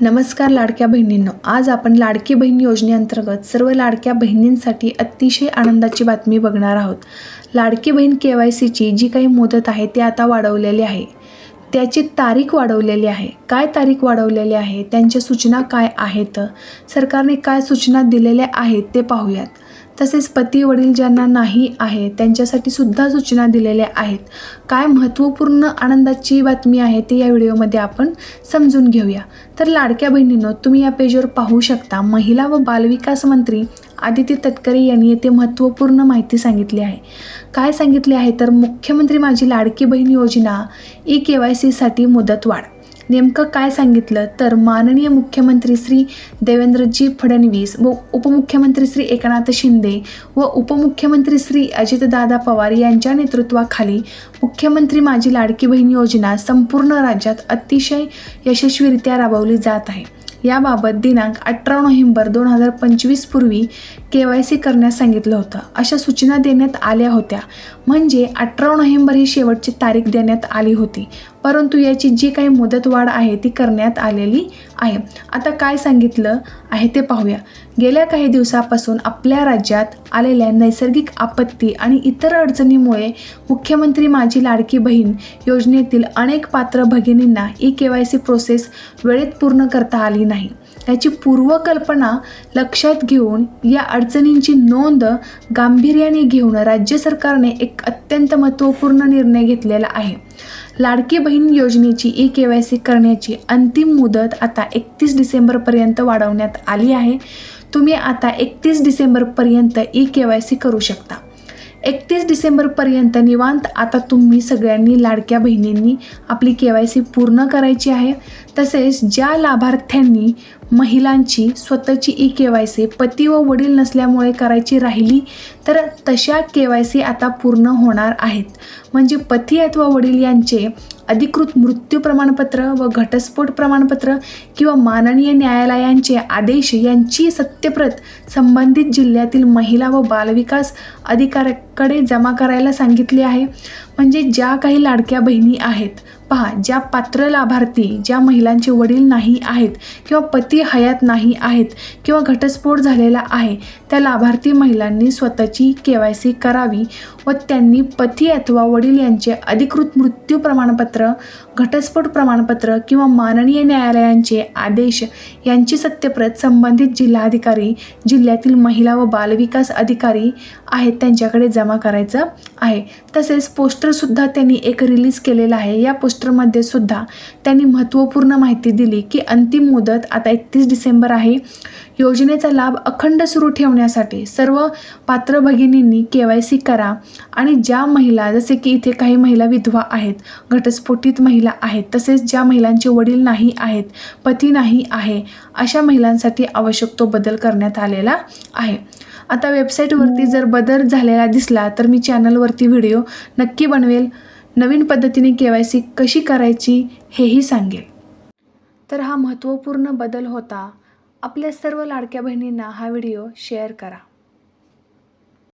नमस्कार लाडक्या बहिणींनो. आज आपण लाडकी बहीण योजनेअंतर्गत सर्व लाडक्या बहिणींसाठी अतिशय आनंदाची बातमी बघणार आहोत. लाडकी बहीण के वाय सीची जी काही मुदत आहे ती आता वाढवलेली आहे. त्याची तारीख वाढवलेली आहे. काय तारीख वाढवलेली आहे? त्यांच्या सूचना काय आहेत? सरकारने काय सूचना दिलेल्या आहेत ते पाहूयात. तसेच पती वडील ज्यांना नाही आहे त्यांच्यासाठी सुद्धा सूचना दिलेल्या आहेत. काय महत्त्वपूर्ण आनंदाची बातमी आहे ते या व्हिडिओमध्ये आपण समजून घेऊया. तर लाडक्या बहिणींनो तुम्ही या पेजवर पाहू शकता महिला व बालविकास मंत्री आदिती तटकरे यांनी येथे महत्त्वपूर्ण माहिती सांगितली आहे. काय सांगितले आहे? तर मुख्यमंत्री माझी लाडकी बहीण योजना ई के वाय सीसाठी मुदतवाढ नेमकं काय सांगितलं? तर माननीय मुख्यमंत्री श्री देवेंद्रजी फडणवीस व उपमुख्यमंत्री श्री एकनाथ शिंदे व उपमुख्यमंत्री श्री अजितदादा पवार यांच्या नेतृत्वाखाली मुख्यमंत्री माझी लाडकी बहीण योजना संपूर्ण राज्यात अतिशय यशस्वीरित्या राबवली जात आहे. याबाबत दिनांक अठरा नोव्हेंबर दोन हजार पंचवीस पूर्वी के वाय सी करण्यास सांगितलं होतं. अशा सूचना देण्यात आल्या होत्या. म्हणजे अठरा नोव्हेंबर ही शेवटची तारीख देण्यात आली होती. परंतु याची जी काही मुदतवाढ आहे ती करण्यात आलेली आहे. आता काय सांगितलं आहे ते पाहूया. गेल्या काही दिवसापासून आपल्या राज्यात आलेल्या नैसर्गिक आपत्ती आणि इतर अडचणीमुळे मुख्यमंत्री माझी लाडकी बहीण योजनेतील अनेक पात्र भगिनींना E K Y C process वेळेत पूर्ण करता आली नाही. याची पूर्वकल्पना लक्षात घेऊन या अडचणींची नोंद गांभीर्याने घेऊन राज्य सरकारने एक अत्यंत महत्त्वपूर्ण निर्णय घेतलेला आहे. लाडकी बहीण योजनेची ई के वाय सी करण्याची अंतिम मुदत आता एकतीस डिसेंबरपर्यंत वाढवण्यात आली आहे. तुम्ही आता एकतीस डिसेंबरपर्यंत ई के वाय सी करू शकता. एकतीस डिसेंबरपर्यंत निवांत. आता तुम्ही सगळ्यांनी लाडक्या बहिणींनी आपली के वाय सी पूर्ण करायची आहे. तसेच ज्या लाभार्थ्यांनी महिलांची स्वतःची ई के वाय सी पती व वडील नसल्यामुळे करायची राहिली तर तशा के वाय सी आता पूर्ण होणार आहेत. म्हणजे पती अथवा वडील यांचे अधिकृत मृत्यू प्रमाणपत्र व घटस्फोट प्रमाणपत्र किंवा माननीय न्यायालयांचे आदेश यांची सत्यप्रत संबंधित जिल्ह्यातील महिला व बालविकास अधिकाऱ्याकडे जमा करायला सांगितले आहे. म्हणजे ज्या काही लाडक्या बहिणी आहेत पहा ज्या पात्र लाभार्थी ज्या महिलांचे वडील नाही आहेत किंवा पती हयात नाही आहेत किंवा घटस्फोट झालेला आहे त्या लाभार्थी महिलांनी स्वतःची के वाय सी करावी व त्यांनी पती अथवा वडील यांचे अधिकृत मृत्यू प्रमाणपत्र घटस्फोट प्रमाणपत्र किंवा माननीय न्यायालयांचे आदेश यांची सत्यप्रत संबंधित जिल्हाधिकारी जिल्ह्यातील महिला व बालविकास अधिकारी आहेत त्यांच्याकडे जमा करायचं आहे. तसेच पोस्टरसुद्धा त्यांनी एक रिलीज केलेलं आहे. या पोस्टरमध्ये सुद्धा त्यांनी महत्त्वपूर्ण माहिती दिली की अंतिम मुदत आता एकतीस डिसेंबर आहे. योजनेचा लाभ अखंड सुरू ठेवण्यासाठी सर्व पात्र भगिनींनी के वाय सी करा. आणि ज्या महिला जसे की इथे काही महिला विधवा आहेत घटस्फोटित महिला आहेत तसेच ज्या महिलांचे वडील नाही आहेत पती नाही आहे अशा महिलांसाठी आवश्यक तो बदल करण्यात आलेला आहे. आता वेबसाईटवरती जर बदल झालेला दिसला तर मी चॅनलवरती व्हिडिओ नक्की बनवेल. नवीन पद्धतीने के वाय सी कशी करायची हेही सांगेल. तर हा महत्त्वपूर्ण बदल होता. आपल्या सर्व लाडक्या बहिणींना हा व्हिडिओ शेअर करा.